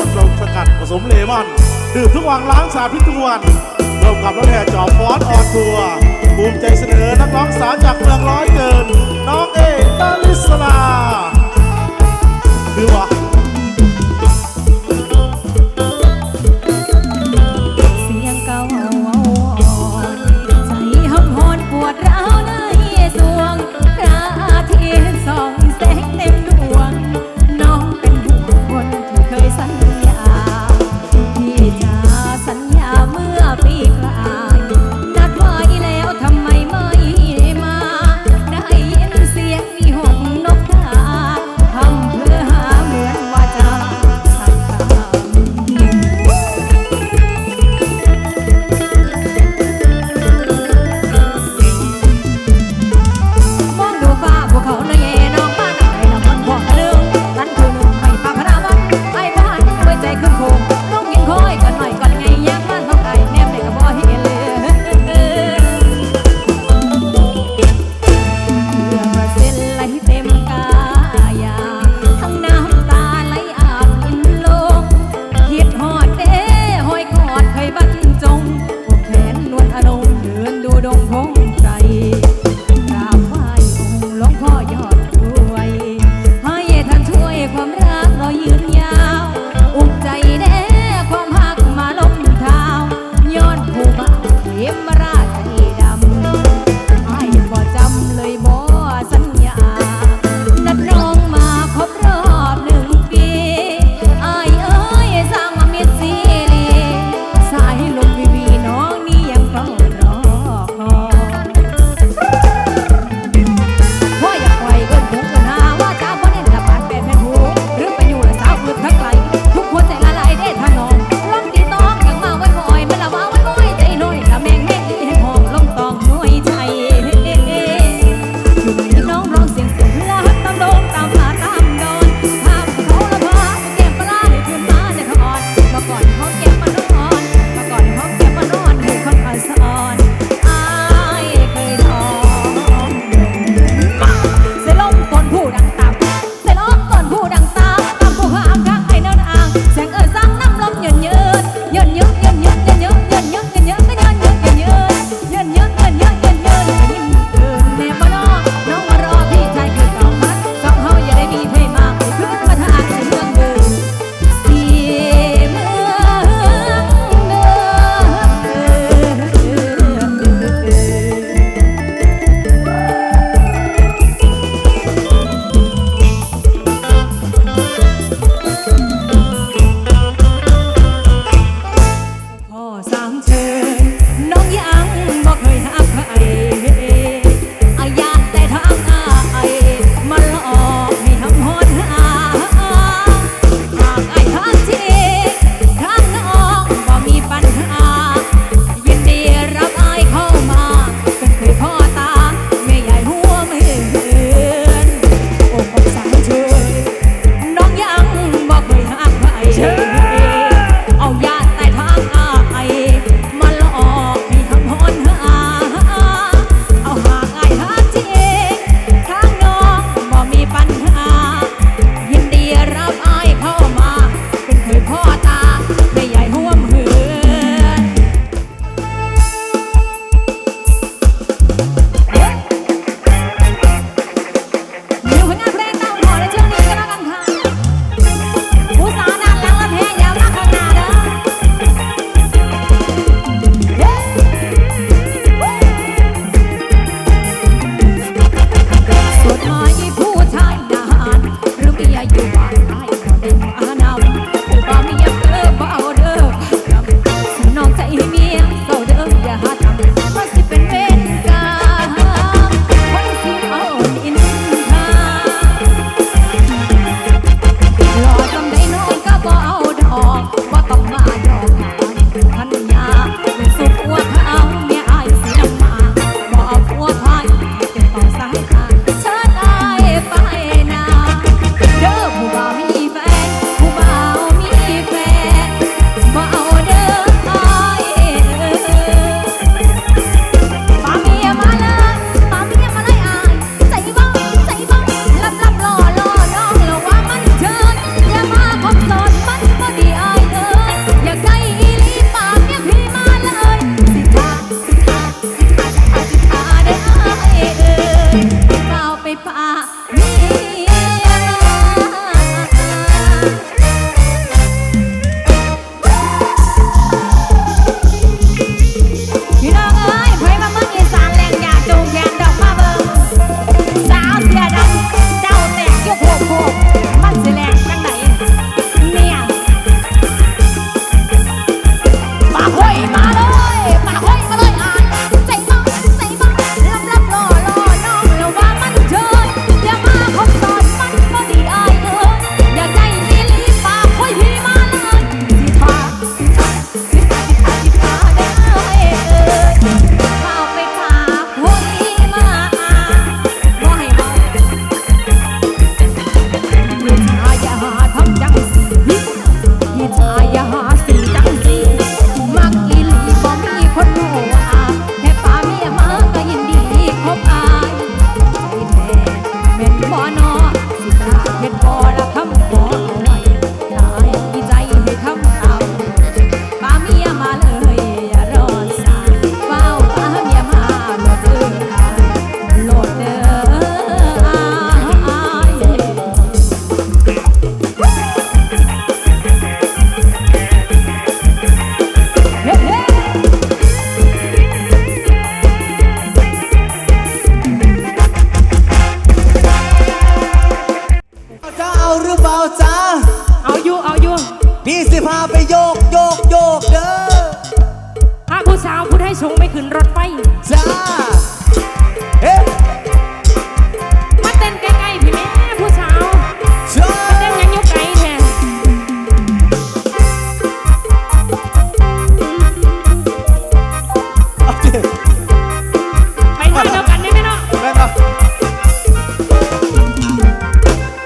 รื่องดื่มเควินชักลงสกัดผสมเลมอน ดื่มทุกวันล้างสาพิษทุกวันร่วมกับรถแห่จอฟอสออนทัวร์ภูมิใจเสนอนักร้องสาวจากเมืองร้อยเกิน น้องเอตาลิสลาคือว่า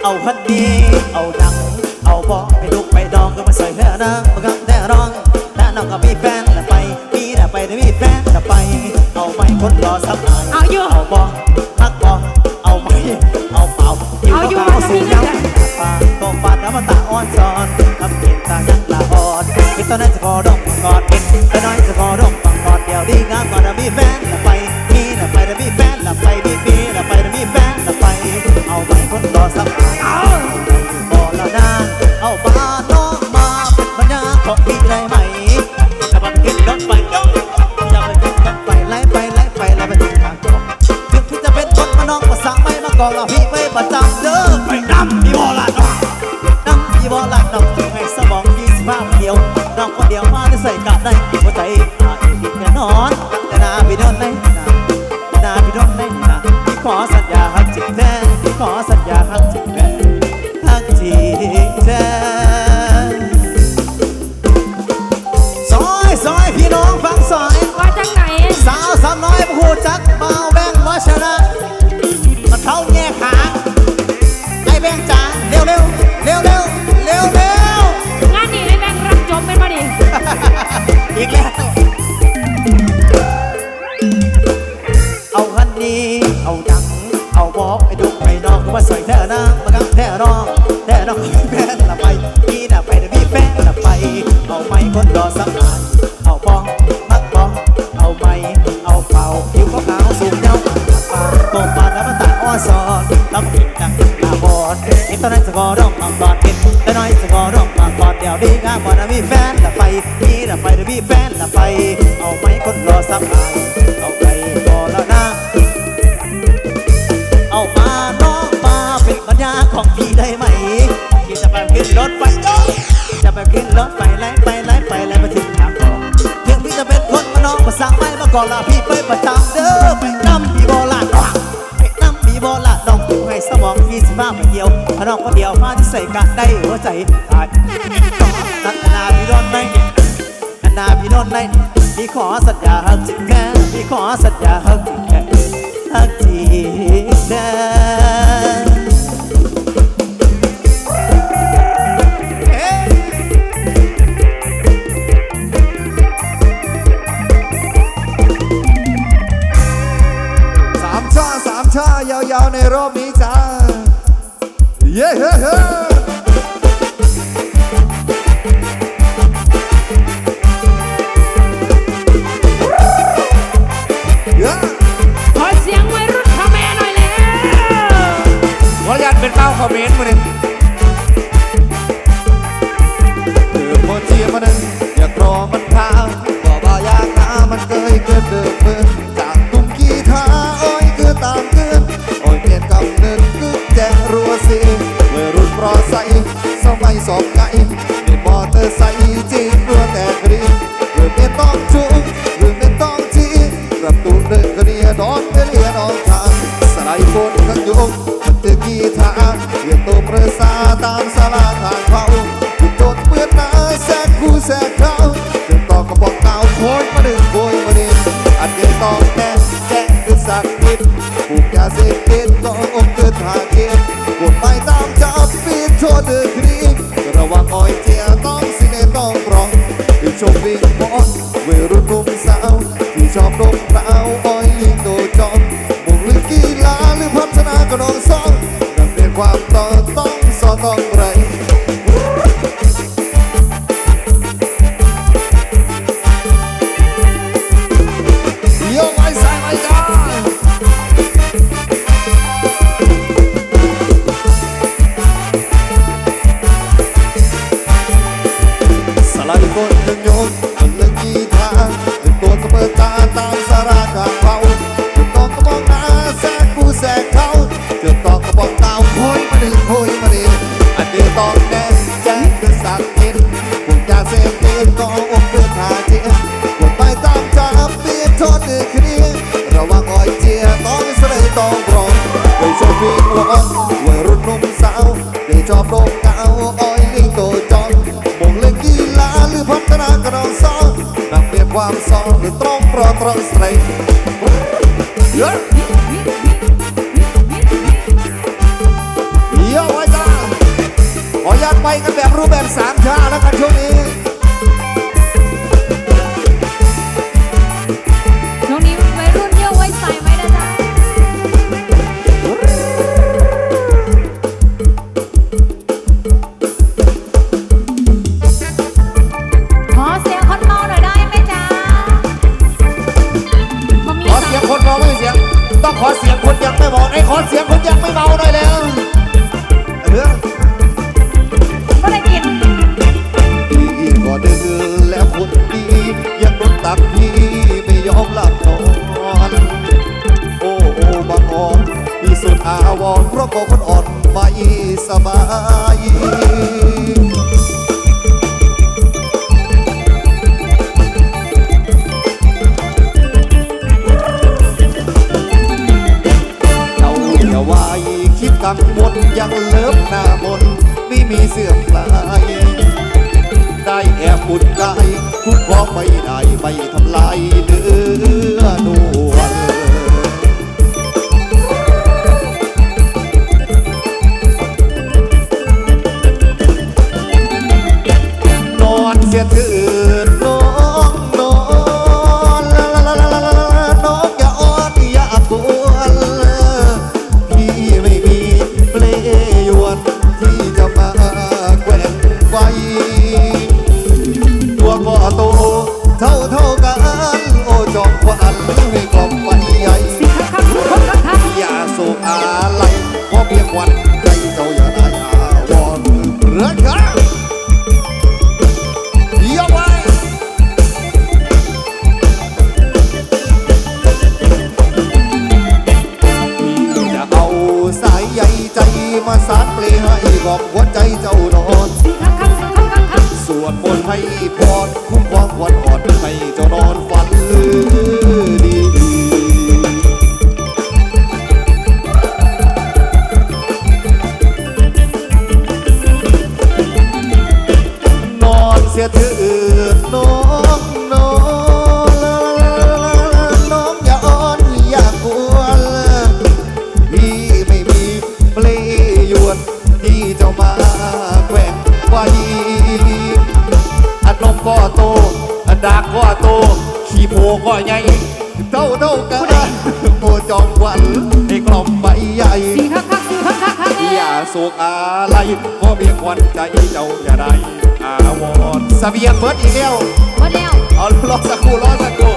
เอาพันดีเอาดัง เอาบอกไปลุกไปดองก็มาใส่เธอนะมากับแต่ร้องแต่น้องก็มีแฟนแล้วไปมีแต่ไปแต่มีแฟนแล้วไป เอาไม่คนรอสักหน่อยเอาอยู่เอาบอกฮักบอกเอาไม่เอาเปล่าเอาอยู่เอามันจะมีสูงเงิยันงปากตรงปานน้ำตาอ่อนซ้อนทำเกียนตายังละอ่อนคิดตอนนั้นจะขอดองกอดกินแต่น้อยจะขอดองกอดเดียวดีงามก่อนจะมีแฟนแล้ว มาได้ใส่กะได้หัวใจอาเองแน่นอนแต่นาไปนอนได้น น้องแท่น้องมีแฟนละไปมีน่ะไปแต่มีแฟนละไป เอาไม่คนรอสักหน่อยเอาบองมักบองเอาไม่เอาเป่าผิวขาวสูงเย้าปากตบปากแล้วมันตาอ้อซอนลำเห็นดังตาบอดเห็นตอนนั้นจะกอร้องมากอดเห็นแต่น้อยจะกอร้องมากอดเดี๋ยวดีงามกว่านะมีแฟนละไปมีน่ะไปแต่มีแฟนละไป เอาไม่คนรอสักหน่อยเอาไป รถไฟโอ้จะไปขึ้นรถไฟไล่ไปไล่ไปไล่ไปถึงทางออกถึงพี่จะเป็นคนมาน้องมาสั่งไม่มาก่อนละพี่ไปประจำเด้อไปนำพี่โบราณไปนำพี่โบราณน้องถูให้สมองยี่สิบห้าไปเดียวถ้าน้องคนเดียวมาที่ใส่กะได้หัวใจตายนัดนาพี่โดนไหมนาพี่โดนไหมพี่ขอสัญญาหักจริงแค่พี่ขอสัญญาหักจริงแค่ทักทีแด ชาสามชายาวๆในรอบนี้จ้า เย้เฮ้เฮ้เย้ขอเสียงวัยรุ่นคอมเมหน่อยแล้วขออนุญาตเป็นเป้าคอมเมนต์มาเลย สอบไก่มีมอเตอร์ไซค์จีบรัวแต่กรีหรือไม่ต้องจุกหรือไม่ต้องจีประตูเดินกระเนียดอนเรียนอนทางสไลด์บนขันยุกมันจะกีทาเรียนตัวประสาตามส อนคุ้มความหวันอดไม่จะนอนฝันลืม ปู่พ่ใหญ่เท่าเท่ากันปู่จอมวันไอ้กล่อมใบใหญ่สีคักคักสีคักคักคักอย่าสุกอะไรพ่อมีควันใจเจ้าอย่าได้อาวรเสบียงเบิร์ดอีกแล้วเบิดแล้วเอาล็อกสักคู่ล็อกสักคู่